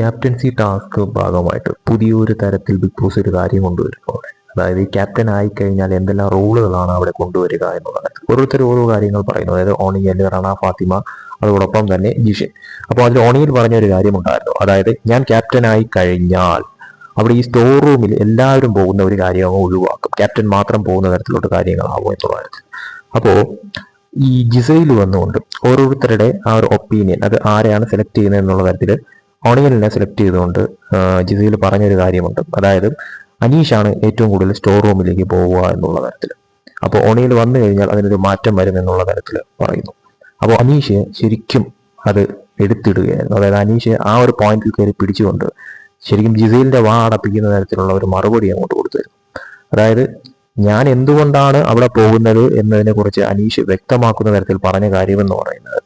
Captaincy task ഭാഗമായിട്ട് പുതിയൊരു തരത്തിൽ ബിഗ് ബോസ് ഒരു കാര്യം കൊണ്ടുവരുന്നു. അതായത് ഈ ക്യാപ്റ്റൻ ആയി കഴിഞ്ഞാൽ എന്തെല്ലാം റോളുകളാണ് അവിടെ കൊണ്ടുവരിക എന്നുള്ളത്. ഓരോരുത്തർ ഓരോ കാര്യങ്ങൾ പറയുന്നു. അതായത് ഓണിയൽ റണ ഫാത്തിമ അതോടൊപ്പം തന്നെ ജിഷൻ. അപ്പോൾ അതിൽ ഓണിയിൽ പറഞ്ഞ ഒരു കാര്യമുണ്ടായിരുന്നു അതായത് ഞാൻ ക്യാപ്റ്റൻ ആയി കഴിഞ്ഞാൽ അവിടെ ഈ സ്റ്റോർ റൂമിൽ എല്ലാവരും പോകുന്ന ഒരു കാര്യം ഒഴിവാക്കും. ക്യാപ്റ്റൻ മാത്രം പോകുന്ന തരത്തിലോട്ട് കാര്യങ്ങളാവും എന്നുള്ള കാര്യത്തിൽ അപ്പോൾ ഈ ജിസയിൽ വന്നുകൊണ്ട് ഓരോരുത്തരുടെ ആ ഒരു ഒപ്പീനിയൻ അത് ആരെയാണ് സെലക്ട് ചെയ്യുന്നത് എന്നുള്ള തരത്തിൽ ഓണിയലിനെ സെലക്ട് ചെയ്തുകൊണ്ട് ജിസയിൽ പറഞ്ഞൊരു കാര്യമുണ്ട്. അതായത് അനീഷാണ് ഏറ്റവും കൂടുതൽ സ്റ്റോർ റൂമിലേക്ക് പോവുക എന്നുള്ള തരത്തിൽ അപ്പോൾ ഓണിയൽ വന്നു കഴിഞ്ഞാൽ അതിനൊരു മാറ്റം വരും എന്നുള്ള തരത്തിൽ പറയുന്നു. അപ്പോൾ അനീഷ് ശരിക്കും അത് എടുത്തിടുകയായിരുന്നു. അതായത് അനീഷ് ആ ഒരു പോയിന്റിൽ കയറി പിടിച്ചുകൊണ്ട് ശരിക്കും ജിസയിലിന്റെ വാ അടപ്പിക്കുന്ന തരത്തിലുള്ള ഒരു മറുപടി അങ്ങോട്ട് കൊടുത്തിരുന്നു അതായത് ഞാൻ എന്തുകൊണ്ടാണ് അവിടെ പോകുന്നത് എന്നതിനെ കുറിച്ച് അനീഷ് വ്യക്തമാക്കുന്ന തരത്തിൽ പറഞ്ഞ കാര്യമെന്ന് പറയുന്നത്.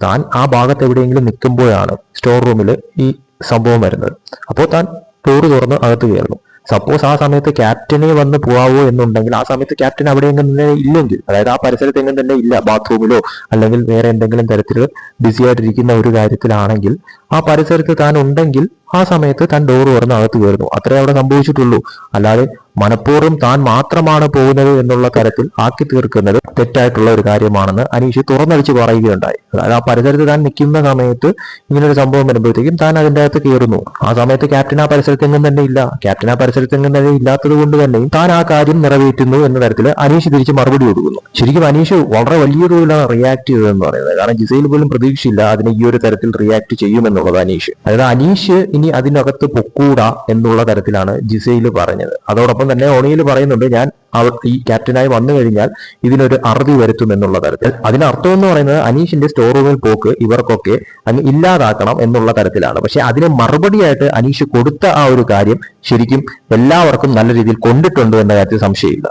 താൻ ആ ഭാഗത്ത് എവിടെയെങ്കിലും നിൽക്കുമ്പോഴാണ് സ്റ്റോർ റൂമിൽ ഈ സംഭവം വരുന്നത്. അപ്പോൾ താൻ ഡോറ് തുറന്ന് അകത്ത് കയറുന്നു. സപ്പോസ് ആ സമയത്ത് ക്യാപ്റ്റനെ വന്ന് പോവാവോ എന്നുണ്ടെങ്കിൽ ആ സമയത്ത് ക്യാപ്റ്റൻ അവിടെ തന്നെ ഇല്ലെങ്കിൽ അതായത് ആ പരിസരത്ത് എങ്ങും തന്നെ ഇല്ല ബാത്റൂമിലോ അല്ലെങ്കിൽ വേറെ എന്തെങ്കിലും തരത്തിൽ ബിസി ആയിട്ടിരിക്കുന്ന ഒരു കാര്യത്തിലാണെങ്കിൽ ആ പരിസരത്ത് താൻ ഉണ്ടെങ്കിൽ ആ സമയത്ത് താൻ ഡോർ തുറന്ന് അകത്ത് കയറുന്നു. അത്രേ അവിടെ സംഭവിച്ചിട്ടുള്ളൂ. അല്ലാതെ മനഃപൂർവം താൻ മാത്രമാണ് പോകുന്നത് എന്നുള്ള തരത്തിൽ ആക്കി തീർക്കുന്നത് തെറ്റായിട്ടുള്ള ഒരു കാര്യമാണെന്ന് അനീഷ് തുറന്നടിച്ച് പറയുകയുണ്ടായി. അതായത് ആ പരിസരത്ത് താൻ നിൽക്കുന്ന സമയത്ത് ഇങ്ങനൊരു സംഭവം വരുമ്പോഴത്തേക്കും താൻ അതിന്റെ അകത്ത് കയറുന്നു. ആ സമയത്ത് ക്യാപ്റ്റൻ ആ പരിസരത്തെങ്ങും തന്നെ ഇല്ല. ക്യാപ്റ്റൻ ആ പരിസരത്തെങ്ങും തന്നെ ഇല്ലാത്തത് കൊണ്ട് തന്നെയും താൻ ആ കാര്യം നിറവേറ്റുന്നു എന്ന തരത്തിൽ അനീഷ് തിരിച്ച് മറുപടി കൊടുക്കുന്നു. ശരിക്കും അനീഷ് വളരെ വലിയ തോതിലാണ് റിയാക്ട് ചെയ്തതെന്ന് പറയുന്നത്. കാരണം ജിസയിൽ പോലും പ്രതീക്ഷയില്ല അതിനെ ഈ ഒരു തരത്തിൽ റിയാക്ട് ചെയ്യുമെന്നുള്ളത് അനീഷ്. അതായത് അനീഷ് ഇനി അതിനകത്ത് പൊക്കൂടാ എന്നുള്ള തരത്തിലാണ് ജിസയിൽ പറഞ്ഞത്. അതോടൊപ്പം തന്നെ ഓണിയിൽ പറയുന്നുണ്ട് ഞാൻ അവർ ഈ ക്യാപ്റ്റനായി വന്നു കഴിഞ്ഞാൽ ഇതിനൊരു അറുതി വരുത്തും എന്നുള്ള തരത്തിൽ. അതിനർത്ഥം എന്ന് പറയുന്നത് അനീഷിന്റെ സ്റ്റോർ റൂമിൽ പോക്ക് ഇവർക്കൊക്കെ അങ്ങ് ഇല്ലാതാക്കണം എന്നുള്ള തരത്തിലാണ്. പക്ഷെ അതിന് മറുപടിയായിട്ട് അനീഷ് കൊടുത്ത ആ ഒരു കാര്യം ശരിക്കും എല്ലാവർക്കും നല്ല രീതിയിൽ കൊണ്ടിട്ടുണ്ട് എന്ന കാര്യത്തിൽ സംശയമില്ല.